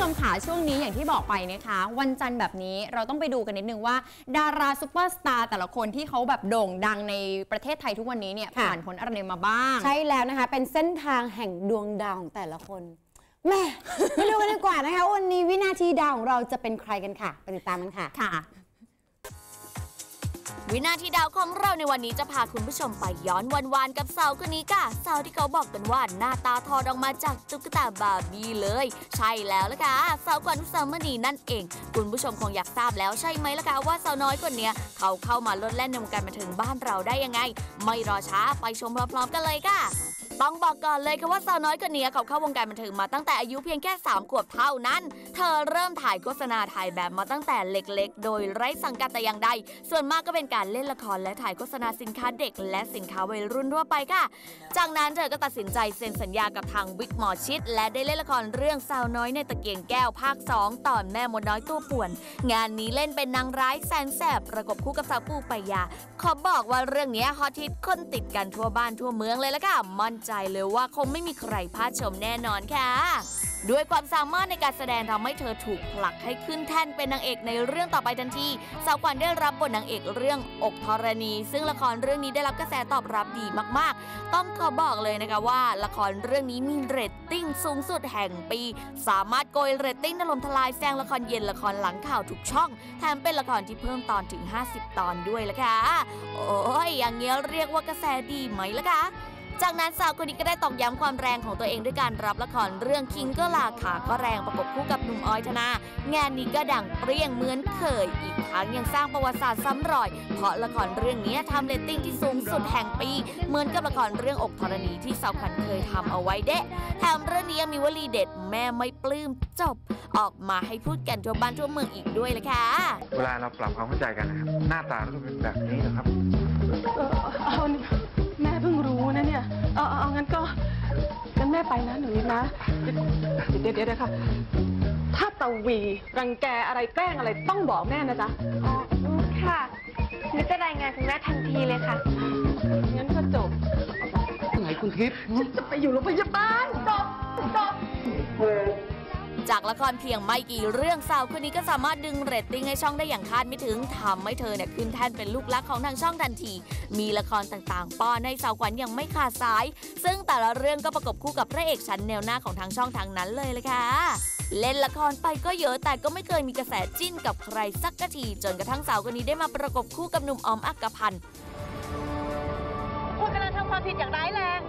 ชมค่ะช่วงนี้อย่างที่บอกไปนะคะ วันจันทร์แบบนี้เราต้องไปดูกันนิดนึงว่า ดาราซูเปอร์สตาร์แต่ละคนที่เขาแบบโด่งดังในประเทศไทยทุกวันนี้เนี่ยค่ะ ผ่านผลอะไรมาบ้าง ใช่แล้วนะคะ เป็นเส้นทางแห่งดวงดาวของแต่ละคนแม่ มาดูกันดีกว่านะคะ วันนี้วินาทีดาวของเราจะเป็นใครกันค่ะ ไปติดตามกันค่ะ ค่ะ วินาทีดาวของเราในวันนี้จะพาคุณผู้ชมไปย้อนวันวานกับสาวคนนี้ค่ะสาวที่เขาบอกกันว่าหน้าตาทอดออกมาจากตุ๊กตาบาร์บี้เลย ใช่แล้วละค่ะสาวขวัญอุสามณีนั่นเอง คุณผู้ชมคงอยากทราบแล้วใช่ไหมล่ะคะว่าสาวน้อยคนนี้เขาเข้ามาลดแล่นในวงการบันเทิงบ้านเราได้ยังไง ไม่รอช้าไปชมพร้อมๆกันเลยค่ะ ต้องบอกก่อนเลยค่ะว่าสาวน้อยคนนี้เขาเข้าวงการบันเทิงมาตั้งแต่อายุเพียงแค่ 3 ขวบเท่านั้น เธอเริ่มถ่ายโฆษณาถ่ายแบบมาตั้งแต่เล็กๆ โดยไร้สังกัดแต่อย่างใด ส่วนมากก็เป็นการเล่นละครและถ่ายโฆษณาสินค้าเด็ก และสินค้าวัยรุ่นทั่วไปค่ะ จากนั้นเธอก็ตัดสินใจเซ็นสัญญากับทางวิกหมอชิด และได้เล่นละครเรื่องสาวน้อยในตะเกียงแก้วภาค 2 ตอนแม่มดน้อยตัวป่วน งานนี้เล่นเป็นนางร้ายแสนแสบประกบคู่กับสาวปูปายา ขอบอกว่าเรื่องนี้ฮอตฮิตคนติดกันทั่วบ้านทั่วเมืองเลยละค่ะมั่นใจใจเลยว่าคงไม่มีใครพลาดชมแน่นอนค่ะ ด้วยความสามารถในการแสดงทำให้เธอถูกผลักให้ขึ้นแท่นเป็นนางเอกในเรื่องต่อไปทันที สาวขวัญได้รับบทนางเอกเรื่องอกธรณี ซึ่งละครเรื่องนี้ได้รับกระแสตอบรับดีมากๆ ต้องขอบอกเลยนะคะว่า ละครเรื่องนี้มีเรตติ้งสูงสุดแห่งปี สามารถโกยเรตติ้งถล่มทลายแซงละครเย็นละครหลังข่าวทุกช่องแถมเป็นละครที่เพิ่มตอนถึง 50 ตอนด้วยละค่ะ โอ้ยอย่างเงี้ยเรียกว่ากระแสดีไหมล่ะคะ จากนั้นสาวคนนี้ก็ได้ตอกย้ำความแรงของตัวเองด้วยการรับละครเรื่องคิงก็ลาขาก็แรงประกบคู่กับหนุ่มออยธนางานนี้ก็ดังเปรี้ยงเหมือนเคย อีกทั้งยังสร้างประวัติศาสตร์ซ้ำรอย เพราะละครเรื่องนี้ทำเรตติ้งที่สูงสุดแห่งปี เหมือนกับละครเรื่องอกธรณีที่สาวขวัญเคยทำเอาไว้เดะแถมเรื่องนี้ยังมีวลีเด็ดแม่ไม่ปลื้มจบ ออกมาให้พูดกันทั่วบ้านทั่วเมืองอีกด้วยเลยค่ะ เวลาเราปรับความเข้าใจกันนะครับหน้าตาเราก็เป็นแบบนี้นะครับ เนี่ยเอาเอาเอางั้นก็งั้นแม่ไปนะหนูนิดนะ เดี๋ยวเดี๋ยวเดี๋ยวค่ะ ถ้าตะวีรังแกอะไรแกล้งอะไรต้องบอกแม่นะจ๊ะอ๋ออืมค่ะนิดจะรายงานคุณแม่ทันทีเลยค่ะ งั้นก็จบไหนคุณทิพย์ จะไปอยู่โรงพยาบาลจบจบ จากละครเพียงไม่กี่เรื่องสาวคนนี้ก็สามารถดึงเรตติ้งให้ช่องได้อย่างคาดไม่ถึงทำให้เธอเนี่ยขึ้นแท่นเป็นลูกรักของทางช่องทันที มีละครต่างๆป้อนให้สาวขวัญยังไม่ขาดสาย ซึ่งแต่ละเรื่องก็ประกบคู่กับพระเอกชั้นแนวหน้าของทางช่องทางนั้นเลยเลยค่ะเล่นละครไปก็เยอะแต่ก็ไม่เคยมีกระแสจิ้นกับใครสักทีจนกระทั่งสาวคนนี้ได้มาประกบคู่กับหนุ่มออมอักกพันธ์คุณกำลังทำความผิดอย่างร้ายแรง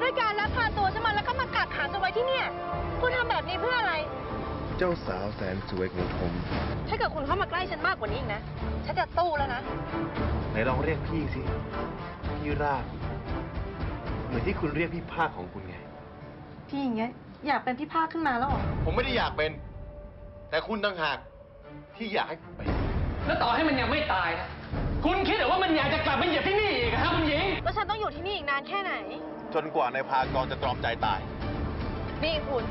ด้วยการลักพาตัวฉันมาแล้วก็มากักขังฉันไว้ที่เนี่ย คุณทำแบบนี้เพื่ออะไร เจ้าสาวแสนสวยของผม ถ้าเกิดคุณเข้ามาใกล้ฉันมากกว่านี้อีกนะ ฉันจะตู้แล้วนะ ไหนลองเรียกพี่สิ พี่รากเหมือนที่คุณเรียกพี่ภาคของคุณไง พี่อย่างเงี้ยอยากเป็นพี่ภาคขึ้นมาแล้วเหรอ ผมไม่ได้อยากเป็น แต่คุณต่างหากที่อยากให้ผมเป็น แล้วต่อให้มันยังไม่ตายนะ คุณคิดเหรือว่ามันอยากจะกลับมาเหยียบที่นี่อีกอะฮะคุณหญิง แล้วฉันต้องอยู่ที่นี่อีกนานแค่ไหน จนกว่านายพากรจะตรอมใจตาย นี่คุณ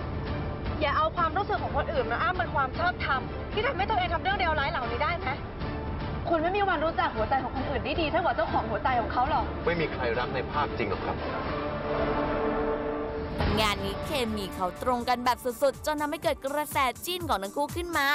อย่าเอาความรู้สึกของคนอื่นมาอ้างเป็นความชอบธรรมที่ทำให้ตัวเองทำเรื่องเดียวร้ายเหล่านี้ได้ไหมคุณไม่มีวันรู้จักหัวใจของคนอื่นได้ดีเท่ากับเจ้าของหัวใจของเขาหรอก ไม่มีใครรักในภาพจริงหรอกครับ งานนี้เคมีเขาตรงกันแบบสุดๆ จนทำให้เกิดกระแสจิ้นของทั้งคู่ขึ้นมา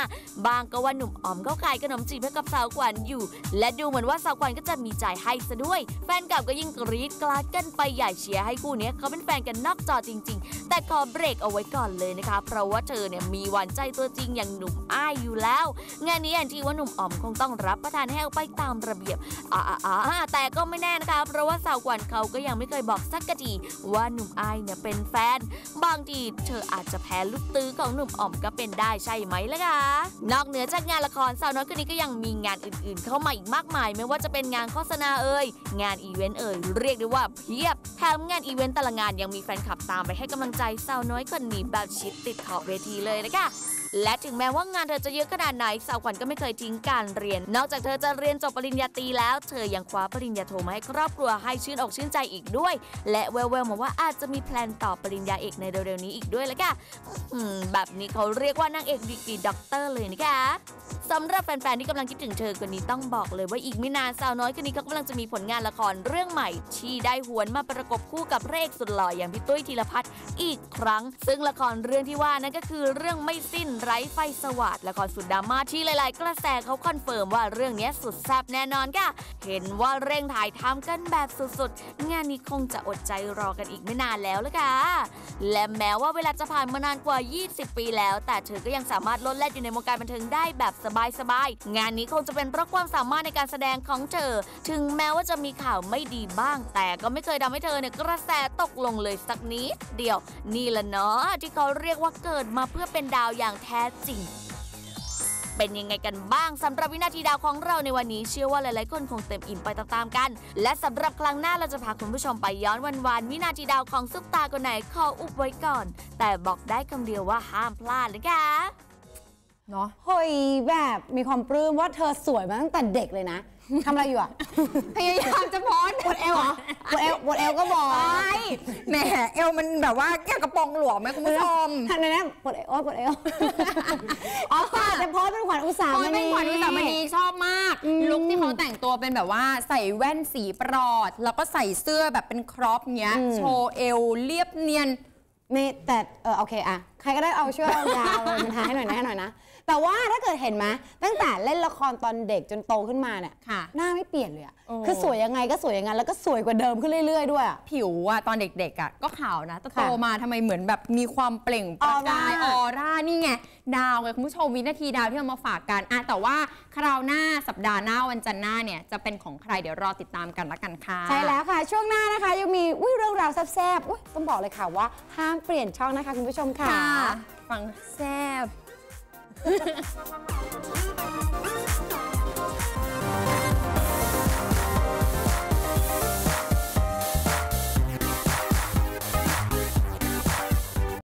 บางก็ว่าหนุ่มอ๋อมเขาขายขนมจีบให้กับสาวขวัญอยู่ และดูเหมือนว่าสาวขวัญก็จะมีใจให้ซะด้วย แฟนเก่าก็ยิ่งกรี๊ดกราดกันไปใหญ่เชียร์ให้คู่นี้เขาเป็นแฟนกันนอกจอจริง ๆ แต่ขอเบรกเอาไว้ก่อนเลยนะคะ เพราะว่าเธอเนี่ยมีหวานใจตัวจริงอย่างหนุ่มอ้ายอยู่แล้ว งานนี้อย่างที่ว่าหนุ่มอ๋อมคงต้องรับประทานให้เอาไปตามระเบียบอ่าอ่าแต่ก็ไม่แน่นะคะ เพราะว่าสาวขวัญเขาก็ยังไม่เคยบอกสักกะทีว่าหนุ่มอ้ายเนี่ยเป็นแฟนน บางทีเธออาจจะแพ้ลูกตื้อของหนุ่มอ๋อมก็เป็นได้ใช่ไหมล่ะคะนอกเหนือจากงานละครสาวน้อยคนนี้ก็ยังมีงานอื่นๆ เข้ามาอีกมากมาย ไม่ว่าจะเป็นงานโฆษณาเอ่ยงานอีเวนต์เอ่ยเรียกได้ว่าเพียบแถมงานอีเวนต์แต่ละงานยังมีแฟนคลับตามไปให้กำลังใจสาวน้อยคนนี้แบบชิดติดขอบเวทีเลยนะคะ และถึงแม้ว่างานเธอจะเยอะขนาดไหนสาวขวัญก็ไม่เคยทิ้งการเรียน นอกจากเธอจะเรียนจบปริญญาตรีแล้ว เธอยังคว้าปริญญาโทมาให้ครอบครัวให้ชื่นอกชื่นใจอีกด้วย และแววๆมาว่าอาจจะมีแพลนต่อปริญญาเอกในเร็วๆนี้อีกด้วยละค่ะแบบนี้เขาเรียกว่านางเอกดีกรีด็อกเตอร์เลยนะคะ สำหรับแฟนๆที่กำลังคิดถึงเธอคนนี้ต้องบอกเลยว่าอีกไม่นานสาวน้อยคนนี้เขากำลังจะมีผลงานละครเรื่องใหม่ ที่ได้หวนมาประกบคู่กับพระเอกสุดหล่ออย่างพี่ตุ้ยธีรพัฒน์อีกครั้ง ซึ่งละครเรื่องที่ว่านั่นก็คือเรื่องไม่สิ้นไร้ไฟสวัสดละครสุดดราม่าที่หลาย ๆ กระแสเขาคอนเฟิร์มว่าเรื่องนี้สุดแซ่บแน่นอนค่ะ เห็นว่าเร่งถ่ายทำกันแบบสุดๆ งานนี้คงจะอดใจรอกันอีกไม่นานแล้วละค่ะ และแม้ว่าเวลาจะผ่านมานานกว่า 20 ปีแล้ว แต่เธอก็ยังสามารถลดแล่นอยู่ในวงการบันเทิงได้แบบสบายๆ งานนี้คงจะเป็นเพราะความสามารถในการแสดงของเธอ ถึงแม้ว่าจะมีข่าวไม่ดีบ้าง แต่ก็ไม่เคยทำให้เธอเนี่ยกระแสตกลงเลยสักนิดเดียว นี่แหละเนาะที่เขาเรียกว่าเกิดมาเพื่อเป็นดาวอย่างแท้จริงเป็นยังไงกันบ้างสำหรับวินาทีดาวของเราในวันนี้เชื่อว่าหลายๆคนคงเต็มอิ่มไปตามๆกัน และสำหรับครั้งหน้าเราจะพาคุณผู้ชมไปย้อนวันวานวินาทีดาวของซุปตาคนไหนขออุบไว้ก่อน แต่บอกได้คำเดียวว่าห้ามพลาดนะคะ เนาะเฮ้ยแบบมีความปลื้มว่าเธอสวยมาตั้งแต่เด็กเลยนะทำอะไรอยู่อะ พยายามจะโพสต์ปวดเอวเหรอปวดเอวปวดเอวก็บอกใช่แหมเอวมันแบบว่าแค่กระโปรงหลวมไหมคุณผู้ชมทำไมนะปวดเอวโอ๊ยปวดเอวอ๋อป่าจะโพสต์เป็นขวัญอุตสาหโอ้ยมเป็นณีขวัญอุสามณีชอบมากอืมลุคที่เขาแต่งตัวเป็นแบบว่าใส่แว่นสีปลอด แล้วก็ใส่เสื้อแบบเป็นครอปเงี้ยโชว์เอวเรียบเนียนนี่แต่เออโอเคอะใครก็ได้เอาช่วยเอายาวเลยมันทายให้หน่อยนะให้หน่อยนะ แต่ว่าถ้าเกิดเห็นไหมตั้งแต่เล่นละครตอนเด็กจนโตขึ้นมาเนี่ยค่ะ หน้าไม่เปลี่ยนเลยอะโอ้ คือสวยยังไงก็สวยอย่างนั้นแล้วก็สวยกว่าเดิมขึ้นเรื่อย ๆ ด้วยอะ ผิวอะตอนเด็กๆอะก็ขาวนะแต่โตค่ะมาทำไมเหมือนแบบมีความเปล่งประกายออออร่าร่านี่ไง ดาวไงคุณผู้ชมวินาทีดาวที่เรามาฝากกันอะแต่ว่าคราวหน้าสัปดาห์หน้าวันจันทร์หน้าเนี่ยจะเป็นของใครเดี๋ยวรอติดตามกันละกันค่ะ ใช่แล้วค่ะ ช่วงหน้านะคะ ยังมีอุ้ยเรื่องราวแซ่บๆอุ้ยต้องบอกเลยค่ะว่าห้ามเปลี่ยนช่องนะคะคุณผู้ชมค่ะ ค่ะฟังแซ่ Ha ha ha!